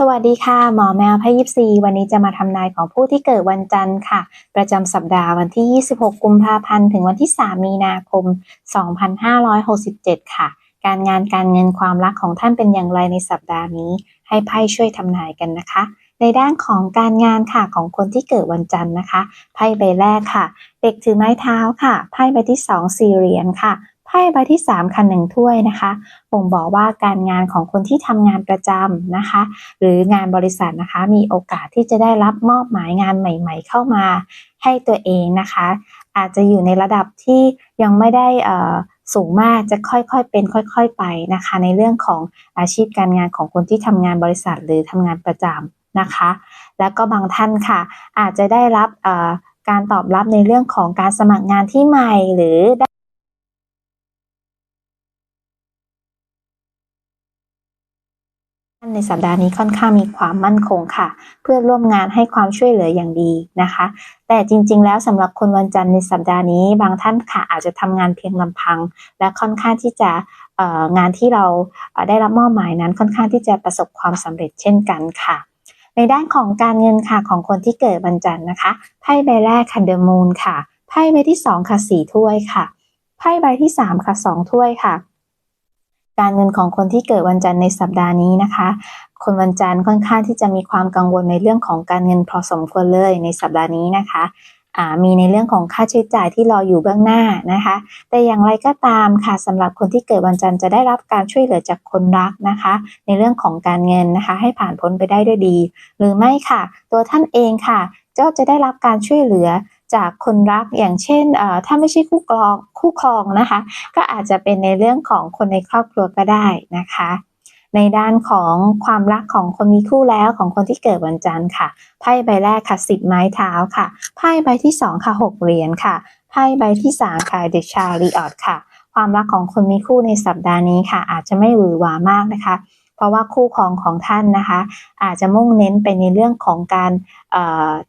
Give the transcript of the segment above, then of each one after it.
สวัสดีค่ะ หมอแมวพยิบซีวันนี้จะมาทำนายของผู้ที่เกิดวันจันทร์ค่ะ ประจำสัปดาห์วันที่ 26 กุมภาพันธ์ ถึงวันที่ 3 มีนาคม 2567 ค่ะ การงานการเงินความรักของท่านเป็นอย่างไรในสัปดาห์นี้ ให้ไพ่ช่วยทำนายกันนะคะ ในด้านของการงานค่ะของคนที่เกิดวันจันทร์นะคะ ไพ่ใบแรกค่ะ เด็กถือไม้เท้าค่ะ ไพ่ใบที่ 2 สี่เหรียญค่ะ พ่ใบที่ 3ค่ะหนึ่งถ้วยนะคะบ่งบอกว่าการงานของคนที่ทำงานประจำนะคะ หรืองานบริษัทนะคะ มีโอกาสที่จะได้รับมอบหมายงานใหม่ ๆ เข้ามาให้ตัวเองนะคะ อาจจะอยู่ในระดับที่ยังไม่ได้สูงมากจะค่อยๆเป็นค่อยๆไปนะคะ ในเรื่องของอาชีพการงานของคนที่ทำงานบริษัทหรือทำงานประจำนะคะ แล้วก็บางท่านค่ะ อาจจะได้รับการตอบรับในเรื่องของการสมัครงานที่ใหม่หรือ ในสัปดาห์นี้ค่อนข้างมีความมั่นคงค่ะ เพื่อร่วมงานให้ความช่วยเหลืออย่างดีนะคะ แต่จริง ๆ แล้วสำหรับคนวันจันทร์ในสัปดาห์นี้ บางท่านค่ะอาจจะทำงานเพียงลำพัง และค่อนข้างที่จะงานที่เราได้รับมอบหมายนั้นค่อนข้างที่จะประสบความสำเร็จเช่นกันค่ะในด้านของการเงินค่ะของคนที่เกิดวันจันทร์นะคะไพ่ใบแรกค่ะเดอะมูนค่ะไพ่ใบที่ 2 ค่ะสี่ถ้วยค่ะไพ่ใบที่ 3 ค่ะสองถ้วยค่ะ การเงินของคนที่เกิดวันจันทร์ในสัปดาห์นี้นะคะ คนวันจันทร์ค่อนข้างที่จะมีความกังวลในเรื่องของการเงินพอสมควรเลยในสัปดาห์นี้นะคะมีในเรื่องของค่าใช้จ่ายที่รออยู่เบื้องหน้านะคะ แต่อย่างไรก็ตามค่ะสำหรับคนที่เกิดวันจันทร์จะได้รับการช่วยเหลือจากคนรักนะคะ ในเรื่องของการเงินนะคะ ให้ผ่านพ้นไปได้ด้วยดี หรือไม่ค่ะ ตัวท่านเองค่ะเจ้าจะได้รับการช่วยเหลือ จากคนรักอย่างเช่นถ้าไม่ใช่คู่ครองคู่ครองนะคะ ก็อาจจะเป็นในเรื่องของคนในครอบครัวก็ได้นะคะ ในด้านของความรักของคนมีคู่แล้วของคนที่เกิดวันจันทร์ค่ะไพ่ใบแรกค่ะสิบไม้เท้าค่ะไพ่ใบที่สองค่ะหกเหรียญค่ะไพ่ใบที่สามค่ะเดชารีออดค่ะ ความรักของคนมีคู่ในสัปดาห์นี้ค่ะ อาจจะไม่หวือหวามากนะคะ เพราะว่าคู่ครองของท่านนะคะ อาจจะมุ่งเน้นไปในเรื่องของการ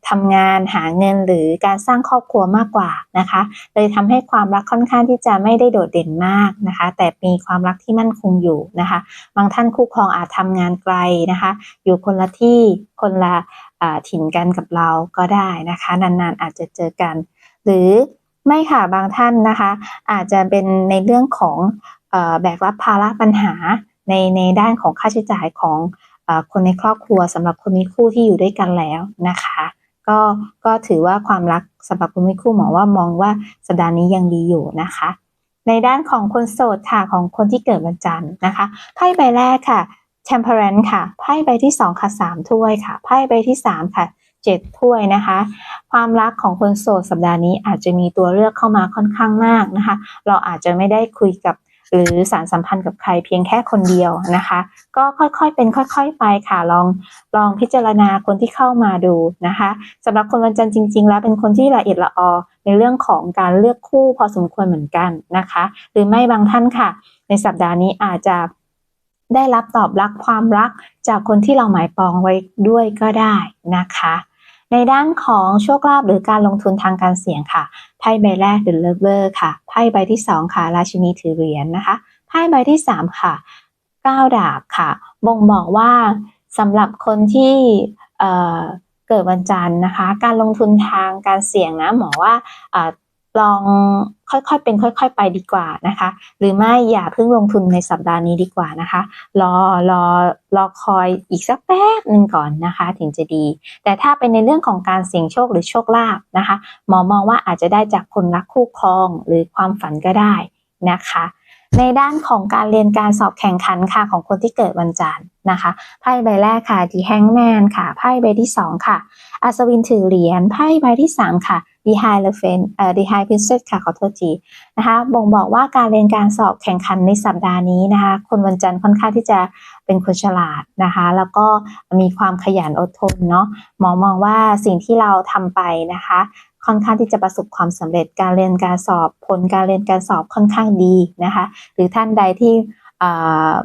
ทำงานหาเงินหรือการสร้างครอบครัวมากกว่านะคะเลยทำให้ความรักค่อนข้างที่จะไม่ได้โดดเด่นมากนะคะ แต่มีความรักที่มั่นคงอยู่นะคะ บางท่านคู่ครองอาจทำงานไกลนะคะ อยู่คนละที่คนละถิ่นกันกับเราก็ได้นะคะ นานๆอาจจะเจอกัน หรือไม่ค่ะบางท่านนะคะ อาจจะเป็นในเรื่องของแบกรับภาระปัญหา ในในด้านของค่าใช้จ่ายของอคนในครอบครัวสำหรับคนมีคู่ที่อยู่ด้วยกันแล้วนะคะก็ก็ถือว่าความรักสำหรับคนมีคู่หมอว่ามองว่าสัปดาห์นี้ยังดีอยู่นะคะ ในด้านของคนโสดค่ะของคนที่เกิดวันจันทร์นะคะไพ่ใบแรกค่ะ temperance ค่ะไพ่ใบที่2ค่ะ3ถ้วยค่ะไพ่ใบที่3ค่ะ7ถ้วยนะคะ ความรักของคนโสดสัปดาห์นี้อาจจะมีตัวเลือกเข้ามาค่อนข้างมากนะคะ เราอาจจะไม่ได้คุยกับ หรือสารสัมพันธ์กับใครเพียงแค่คนเดียวนะคะ ก็ค่อยๆเป็นค่อย ๆ ไปค่ะลองลองพิจารณาคนที่เข้ามาดูนะคะสำหรับคนวันจันทร์จริง ๆ แล้วเป็นคนที่ละเอียดละออในเรื่องของการเลือกคู่พอสมควรเหมือนกันนะคะ หรือไม่บางท่านค่ะ ในสัปดาห์นี้อาจจะได้รับตอบรับความรักจากคนที่เราหมายปองไว้ด้วยก็ได้นะคะ ในด้านของโชคลาภหรือการลงทุนทางการเสี่ยงค่ะ ไพ่ใบแรก The Lover ค่ะ ไพ่ใบที่ 2 ค่ะ ราชินีถือเหรียญนนะคะ ไพ่ใบที่ 3 ค่ะก้าวดาบค่ะ บ่งบอกว่าสำหรับคนที่เกิดวันจันทร์นะคะ การลงทุนทางการเสี่ยงนะหมอว่า ลองค่อยๆเป็นค่อย ๆ ไปดีกว่านะคะ หรือไม่อย่าเพิ่งลงทุนในสัปดาห์นี้ดีกว่านะคะ รอรอรอคอยอีกสักแป๊บหนึ่งก่อนนะคะ ถึงจะดี แต่ถ้าเป็นในเรื่องของการเสี่ยงโชคหรือโชคลาภนะคะหมอมองว่าอาจจะได้จากคนรักคู่ครองหรือความฝันก็ได้นะคะ ในด้านของการเรียนการสอบแข่งขันค่ะของคนที่เกิดวันจันทร์นะคะไพ่ใบแรกค่ะดีแฮงแมนค่ะไพ่ใบที่ 2 ค่ะ อัศวินถือเหรียญไพ่ใบที่ 3 ค่ะ ดีไฮเลเฟนเอ่อดีไฮพินเซสค่ะ ขอโทษทีนะคะ บ่งบอกว่าการเรียนการสอบแข่งขันในสัปดาห์นี้นะคะ คนวันจันทร์ค่อนข้างที่จะเป็นคนฉลาดนะคะ แล้วก็มีความขยันอดทนเนาะ หมอมองว่าสิ่งที่เราทำไปนะคะค่อนข้างที่จะประสบความสำเร็จการเรียนการสอบ ผลการเรียนการสอบค่อนข้างดีนะคะ หรือท่านใดที่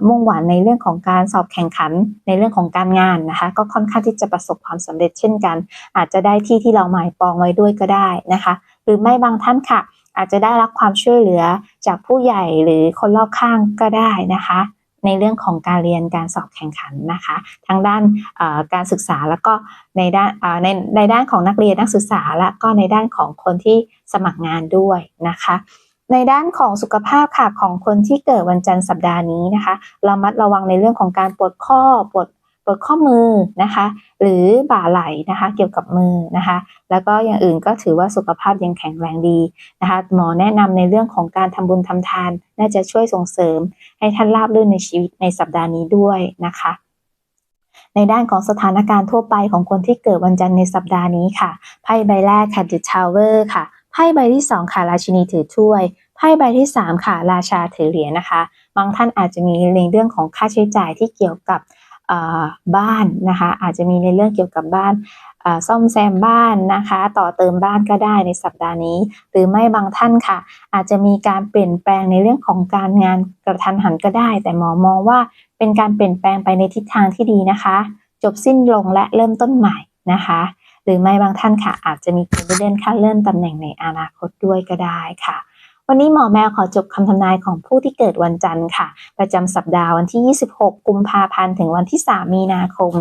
มุ่งหวังในเรื่องของการสอบแข่งขันในเรื่องของการงานนะคะ ก็ค่อนข้างที่จะประสบความสำเร็จเช่นกัน อาจจะได้ที่ที่เราหมายปองไว้ด้วยก็ได้นะคะ หรือไม่บางท่านค่ะ อาจจะได้รับความช่วยเหลือจากผู้ใหญ่หรือคนรอบข้างก็ได้นะคะ ในเรื่องของการเรียนการสอบแข่งขันนะคะทั้งด้านการศึกษาแล้วก็ในด้านในในด้านของนักเรียนนักศึกษาและก็ในด้านของคนที่สมัครงานด้วยนะคะ ในด้านของสุขภาพค่ะของคนที่เกิดวันจันทร์สัปดาห์นี้นะคะ เรามัดระวังในเรื่องของการปวดข้อปวดปวดข้อมือนะคะ หรือบ่าไหล่นะคะ เกี่ยวกับมือนะคะ แล้วก็อย่างอื่นก็ถือว่าสุขภาพยังแข็งแรงดีนะคะ หมอแนะนำในเรื่องของการทำบุญทำทาน น่าจะช่วยส่งเสริม ให้ท่านราบรื่นในชีวิตในสัปดาห์นี้ด้วยนะคะในด้านของสถานการณ์ทั่วไปของคนที่เกิดวันจันทร์ในสัปดาห์นี้ค่ะ ไพ่ใบแรกค่ะ The Tower ค่ะ ไพ่ใบที่สองค่ะราชินีถือถ้วยไพ่ใบที่สามค่ะ ราชาถือเหรียญนะคะ บางท่านอาจจะมีในเรื่องของค่าใช้จ่ายที่เกี่ยวกับบ้านนะคะ อาจจะมีในเรื่องเกี่ยวกับบ้านซ่อมแซมบ้านนะคะ ต่อเติมบ้านก็ได้ในสัปดาห์นี้ หรือไม่บางท่านค่ะ อาจจะมีการเปลี่ยนแปลงในเรื่องของการงานกระทันหันก็ได้ แต่หมอมองว่าเป็นการเปลี่ยนแปลงไปในทิศทางที่ดีนะคะ จบสิ้นลงและเริ่มต้นใหม่นะคะ หรือไม่บางท่านค่ะอาจจะมีการเลื่อนขั้นเลื่อนตำแหน่งในอนาคตด้วยก็ได้ค่ะ วันนี้หมอแมวขอจบคำทำนายของผู้ที่เกิดวันจันทร์ค่ะ ประจำสัปดาห์วันที่ 26 กุมภาพันธ์ถึงวันที่ 3 มีนาคม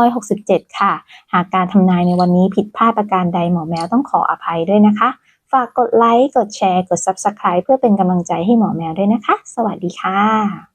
2567 ค่ะ หากการทำนายในวันนี้ผิดพลาดประการใดหมอแมวต้องขออภัยด้วยนะคะ ฝากกดไลค์กดแชร์ กด Subscribe เพื่อเป็นกำลังใจให้หมอแมวด้วยนะคะ สวัสดีค่ะ